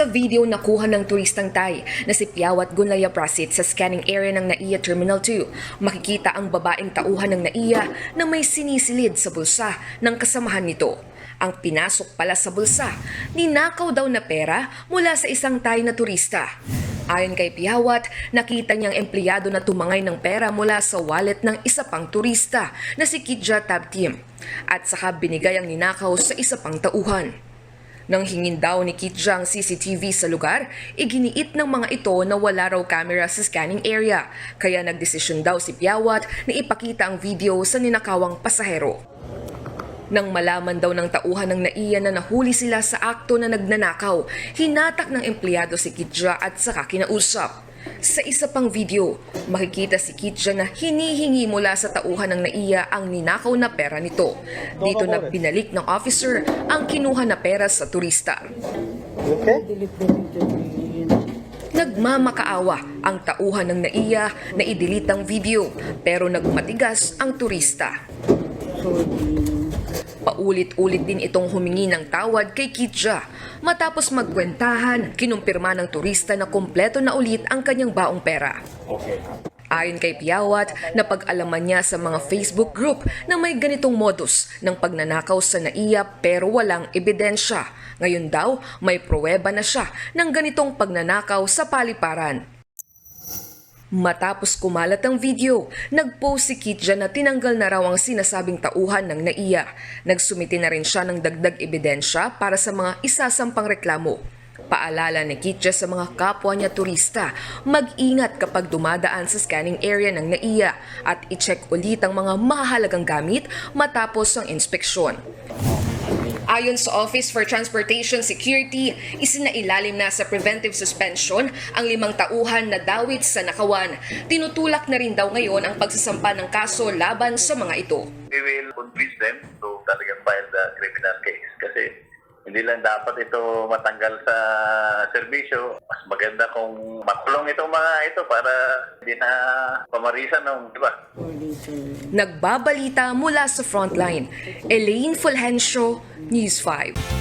Sa video nakuha ng turistang Thai na si Piawat Gunlaya Prasit sa scanning area ng NAIA Terminal 2, makikita ang babaeng tauhan ng NAIA na may sinisilid sa bulsa ng kasamahan nito. Ang pinasok pala sa bulsa, ninakaw daw na pera mula sa isang Thai na turista. Ayon kay Piawat, nakita niyang empleyado na tumangay ng pera mula sa wallet ng isa pang turista na si Kidja Tabtim at saka binigay ang ninakaw sa isa pang tauhan. Nang hingin daw ni Kitja ang CCTV sa lugar, iginiit ng mga ito na wala raw camera sa scanning area. Kaya nagdesisyon daw si Piawat na ipakita ang video sa ninakawang pasahero. Nang malaman daw ng tauhan ng naiya na nahuli sila sa akto na nagnanakaw, hinatak ng empleyado si Kitja at saka kinausap. Sa isa pang video, makikita si Kitja na hinihingi mula sa tauhan ng naiya ang ninakaw na pera nito. Dito na binalik ng officer ang kinuha na pera sa turista. Okay? Nagmamakaawa ang tauhan ng naiya na i-delete ang video pero nagmatigas ang turista. Paulit-ulit din itong humingi ng tawad kay Kitja. Matapos magkwentahan, kinumpirma ng turista na kompleto na ulit ang kanyang baong pera. Okay. Ayon kay Piawat, napag-alaman niya sa mga Facebook group na may ganitong modus ng pagnanakaw sa naiya pero walang ebidensya. Ngayon daw, may pruweba na siya ng ganitong pagnanakaw sa paliparan. Matapos kumalat ang video, nag-post si Kitja na tinanggal na raw ang sinasabing tauhan ng naiya. Nagsumiti na rin siya ng dagdag ebidensya para sa mga isasampang reklamo. Paalala ni Kitja sa mga kapwa niya turista, mag-ingat kapag dumadaan sa scanning area ng NAIA at i-check ulit ang mga mahalagang gamit matapos ang inspeksyon. Ayon sa Office for Transportation Security, isinailalim na sa preventive suspension ang limang tauhan na dawit sa nakawan. Tinutulak na rin daw ngayon ang pagsasampa ng kaso laban sa mga ito. we will convince them to talagang file the criminal case. Kasi hindi lang dapat ito matanggal sa serbisyo. Mas maganda kung makulong itong mga ito para hindi na pamarisan ng iba. Nagbabalita mula sa frontline, Elaine Fulgencio, News 5.